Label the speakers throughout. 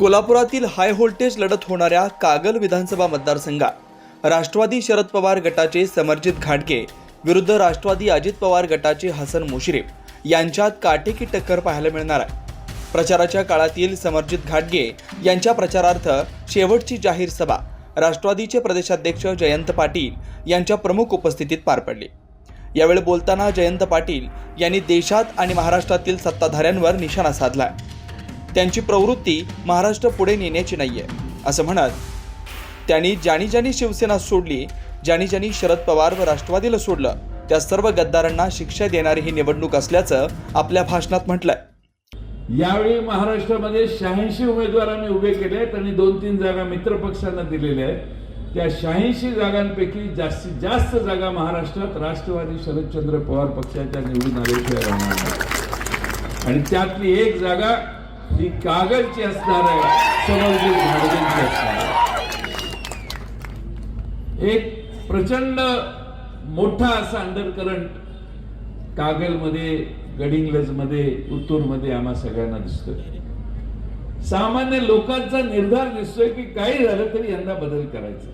Speaker 1: कोल्हापुरातील high voltage लढत होणाऱ्या कागल विधानसभा मतदारसंघात राष्ट्रवादी शरद पवार गटाचे समर्जित घाटगे विरुद्ध राष्ट्रवादी अजित पवार गटाचे हसन मुश्रीफ यांच्यात काटेकी टक्कर पाहायला मिळणार आहे. प्रचाराच्या काळातील समर्जित घाटगे यांच्या प्रचारार्थ शेवटची जाहीर सभा राष्ट्रवादीचे प्रदेशाध्यक्ष जयंत पाटील यांच्या प्रमुख उपस्थितीत पार पडली. यावेळी बोलताना जयंत पाटील यांनी देशात आणि महाराष्ट्रातील सत्ताधाऱ्यांवर निशाणा साधला. त्यांची प्रवृत्ती महाराष्ट्र पुढे नेण्याची नाहीये. असं म्हणत त्यांनी ज्यानी ज्यांनी शिवसेना सोडली ज्यानी ज्यांनी शरद पवार व राष्ट्रवादीला सोडलं त्या सर्व गद्दारांना शिक्षा देणारी ही निवडणूक असल्याचं आपल्या भाषणात म्हटलंय.
Speaker 2: यावेळी महाराष्ट्रामध्ये शहाऐंशी उमेदवारांनी उभे केले आहेत आणि दोन तीन जागा मित्र पक्षांना दिलेल्या आहेत. त्या शहाऐंशी जागांपैकी जास्तीत जास्त जागा महाराष्ट्रात राष्ट्रवादी शरदचंद्र पवार पक्षाच्या निवडून आल्याशिवाय राहणार आणि त्यातली एक जागा ही कागलची असणार आहे. समोरची भाडगेंची असणार एक प्रचंड मोठा असा अंडर करंट कागलमध्ये गडिंग्लजमध्ये उत्तूरमध्ये आम्हा सगळ्यांना दिसतोय. सामान्य लोकांचा निर्धार दिसतोय की काही झालं तरी यांना बदल करायचा.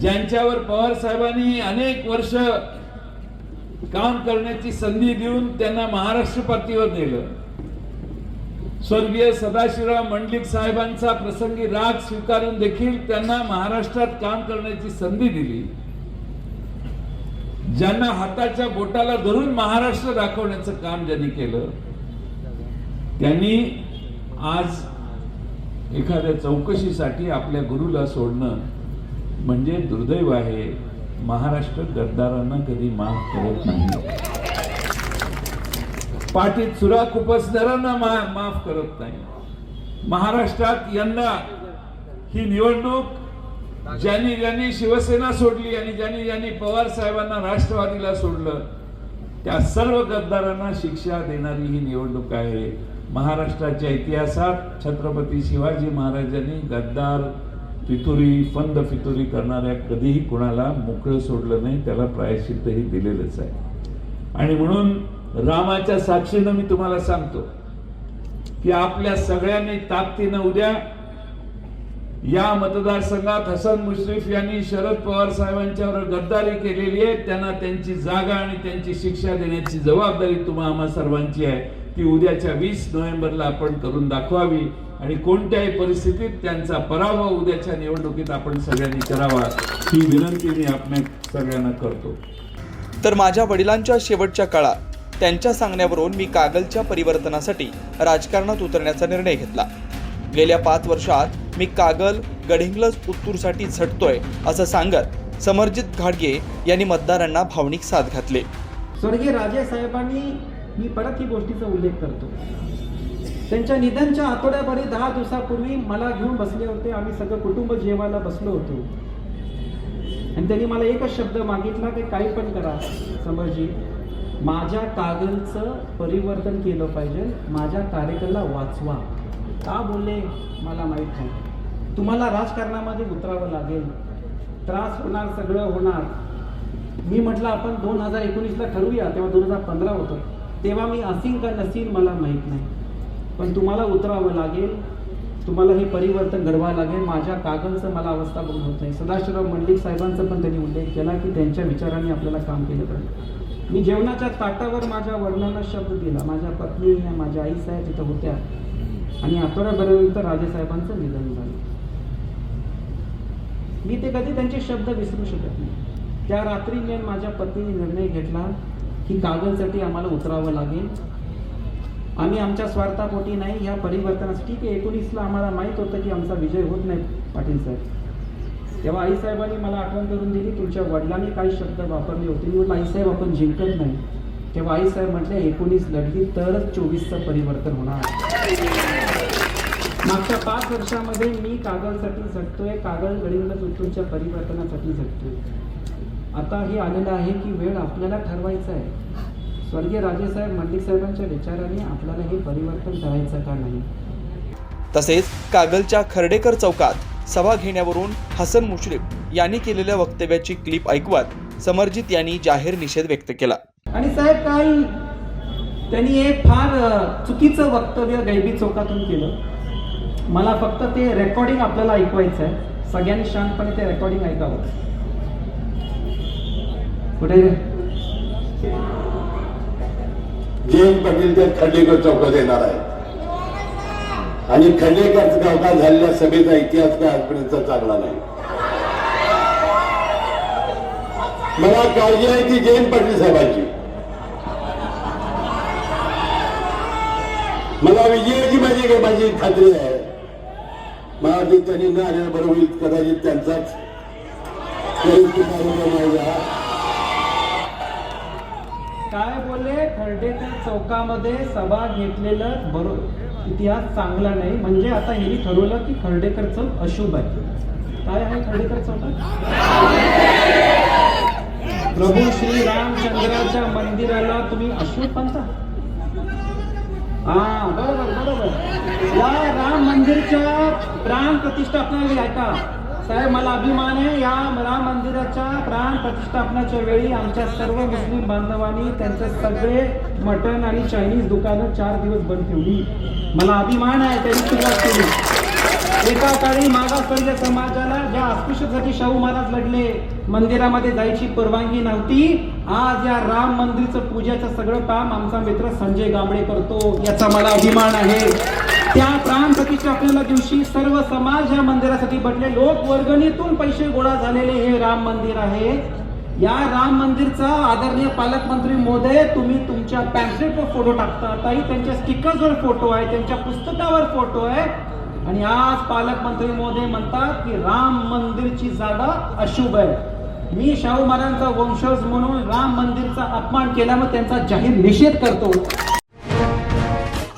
Speaker 2: ज्यांच्यावर पवार साहेबांनी अनेक वर्ष काम करण्याची संधी देऊन त्यांना महाराष्ट्र पातळीवर नेलं. स्वर्गीय सदाशिवराव मंडलिक साहेबांचा प्रसंगी राग स्वीकारून देखील त्यांना महाराष्ट्रात काम करण्याची संधी दिली. ज्यांना हाताच्या बोटाला धरून महाराष्ट्र दाखवण्याचं काम ज्यांनी केलं त्यांनी आज एखाद्या चौकशीसाठी आपल्या गुरुला सोडणं म्हणजे दुर्दैव आहे. महाराष्ट्र गद्दारांना कधी माफ करत नाही. पाठीत सुरा खुपसणाऱ्यांना मा- माफ करत नाही. महाराष्ट्रात यंदा ही निवडणूक ज्यांनी ज्यांनी शिवसेना सोडली आणि ज्यांनी ज्यांनी पवार साहेबांना राष्ट्रवादीला सोडलं त्या सर्व गद्दारांना शिक्षा देणारी ही निवडणूक आहे. महाराष्ट्राच्या इतिहासात छत्रपती शिवाजी महाराजांनी गद्दार फितुरी फंद फितुरी करणाऱ्या कधीही कुणाला मोकळं सोडलं नाही त्याला प्रायश्चित्तही दिलेलंच आहे. आणि म्हणून रामाच्या साक्षीनं मी तुम्हाला सांगतो की आपल्या सगळ्यांनी ताकदीनं उद्या या मतदारसंघात हसन मुश्रीफ यांनी शरद पवार साहेबांच्यावर गद्दारी केलेली आहे. त्यांना त्यांची जागा आणि त्यांची शिक्षा देण्याची जबाबदारी तुम्हा आम्हा सर्वांची आहे. ती उद्याच्या वीस नोव्हेंबरला आपण करून दाखवावी आणि कोणत्याही परिस्थितीत त्यांचा पराभव उद्याच्या निवडणुकीत आपण सगळ्यांनी करावा ही विनंती मी आपण सगळ्यांना करतो.
Speaker 1: तर माझ्या वडिलांच्या शेवटच्या काळात त्यांच्या सांगण्यावरून मी कागलच्या परिवर्तनासाठी राजकारणात उतरण्याचा निर्णय घेतला. गेल्या पाच वर्षात मी कागल गडिंग्लज उत्तूरसाठी झटतोय असं सांगत समर्जित घाडगे यांनी मतदारांना भावनिक साथ घातले.
Speaker 3: स्वर्गीय राजे साहेबांनी मी परत ही गोष्टीचा उल्लेख करतो. त्यांच्या निधनच्या आठवड्याभरी दहा दिवसापूर्वी मला घेऊन बसले होते. आम्ही सगळं कुटुंब जेवायला बसलो होतो. आणि त्यांनी मला एकच शब्द मागितला की काही पण करा समरजी माझ्या कागलचं परिवर्तन केलं पाहिजे. माझ्या कार्यकला वाचवा. का बोलले? मला माहीत नाही. तुम्हाला राजकारणामध्ये उतरावं लागेल. त्रास होणार सगळं होणार. मी म्हटलं आपण दोन हजार एकोणीसला ठरवूया तेव्हा दोन हजार पंधरा होतं. तेव्हा मी असीन का नसीन मला माहीत नाही. पण तुम्हाला उतरावं लागेल. तुम्हाला हे परिवर्तन घडवावं लागेल. माझ्या कागलचं मला अवस्था बघून होत नाही. सदाशिवराव मंडलिक साहेबांचा पण त्यांनी उल्लेख केला की त्यांच्या विचारांनी आपल्याला काम केलं पाहिजे. मी जेवणाच्या ताटावर माझ्या वडिलांना शब्द दिला. माझ्या पत्नी या माझ्या आई साहेब तिथं होत्या. आणि आठवड्याभरानंतर राजेसाहेबांचं निधन झालं. मी ते कधी त्यांचे शब्द विसरू शकत नाही. त्या रात्री मी माझ्या पत्नीने निर्णय घेतला की कागदसाठी आम्हाला उतरावं लागेल. आम्ही आमच्या स्वार्थापोटी नाही या परिवर्तनासाठी. ठीक आहे एकोणीसला आम्हाला माहीत होतं की आमचा विजय होत नाही पाटील साहेब. तेव्हा आईसाहेबांनी मला आठवण करून दिली तुमच्या वडिलांनी काही शब्द वापरले होते. मी आईसाहेब आपण जिंकत नाही. तेव्हा आईसाहेब म्हटले एकोणीस लढली तरच चोवीसचं परिवर्तन होणार. मागच्या पाच वर्षामध्ये मी कागलसाठी झटतोय कागल गडीवरच उत्तूरच्या परिवर्तनासाठी झटतोय. आता हे आलेलं आहे की वेळ आपल्याला ठरवायचा आहे. स्वर्गीय राजेसाहेब मंडिक साहेबांच्या विचाराने आपल्याला हे परिवर्तन करायचं का नाही?
Speaker 1: तसेच कागलच्या खर्डेकर चौकात सभा घेण्यावरून हसन मुश्रीफ यांनी केलेल्या वक्तव्याची क्लिप ऐकवत समर्जित यांनी जाहीर निषेध व्यक्त केला.
Speaker 3: आणि साहेब काही त्यांनी एक फार चुकीचं वक्तव्य गैबी चौकातून केलं. मला फक्त ते रेकॉर्डिंग आपल्याला ऐकवायचं आहे सगळ्यांनी शांतपणे ते रेकॉर्डिंग ऐकावं. कुठे?
Speaker 4: जयंत पाटील त्या खंडेकर चौकात येणार आहे. आणि खंडेकर चौकात झालेल्या सभेचा इतिहास काय आजपर्यंत चांगला नाही. मला काळजी आहे ती जयंत पाटील साहेबांची. मला विजयाची माझी माझी खात्री आहे. मला वाटते त्यांनी न आल्या बरोबर होईल कदाचित त्यांचाच
Speaker 3: काय बोलले? खर्डेकर चौकामध्ये सभा घेतलेलं बरोबर. इतिहास चांगला नाही. म्हणजे आता यांनी ठरवलं की खर्डेकर चौक अशुभ आहे. काय आहे खर्डेकर चौकात प्रभू श्री रामचंद्राच्या मंदिराला तुम्ही अशुभ म्हणता हा बरोबर बरोबर. या राम मंदिरच्या प्राण आहे ऐका. साहेब मला अभिमान आहे. या राम मंदिराच्या प्राण प्रतिष्ठापनाच्या वेळी आमच्या सर्व मुस्लिम बांधवांनी त्यांचे सगळे मटण आणि चायनीज दुकानं चार दिवस बंद ठेवली. मला अभिमान आहे त्यांनी सुरुवात केली. एका काळी मागासवर्गीय समाजाला ज्या अस्पृश्यतेसाठी शाहू महाराज लढले मंदिरामध्ये जायची परवानगी नव्हती. आज या राम मंदिरचं पूजेचं सगळं काम आमचा मित्र संजय गांबळे करतो याचा मला अभिमान आहे. त्या प्राण आपल्याला दिवशी सर्व समाज या मंदिरासाठी बनले लोक वर्गणीतून पैसे गोळा झालेले हे राम मंदिर आहे. या राम मंदिरचा आदरणीय पालकमंत्री मोदय तुम्ही तुमच्या पॅम्पलेटवर फोटो टाकता. ताई त्यांच्या स्टिकर्सवर फोटो आहे त्यांच्या पुस्तकावर फोटो आहे. आणि आज पालकमंत्री मोदय म्हणतात की राम मंदिरची जागा अशुभ आहे. मी शाहू महाराजांचा वंशज म्हणून राम मंदिरचा अपमान केल्यामुळे त्यांचा जाहीर निषेध करतो.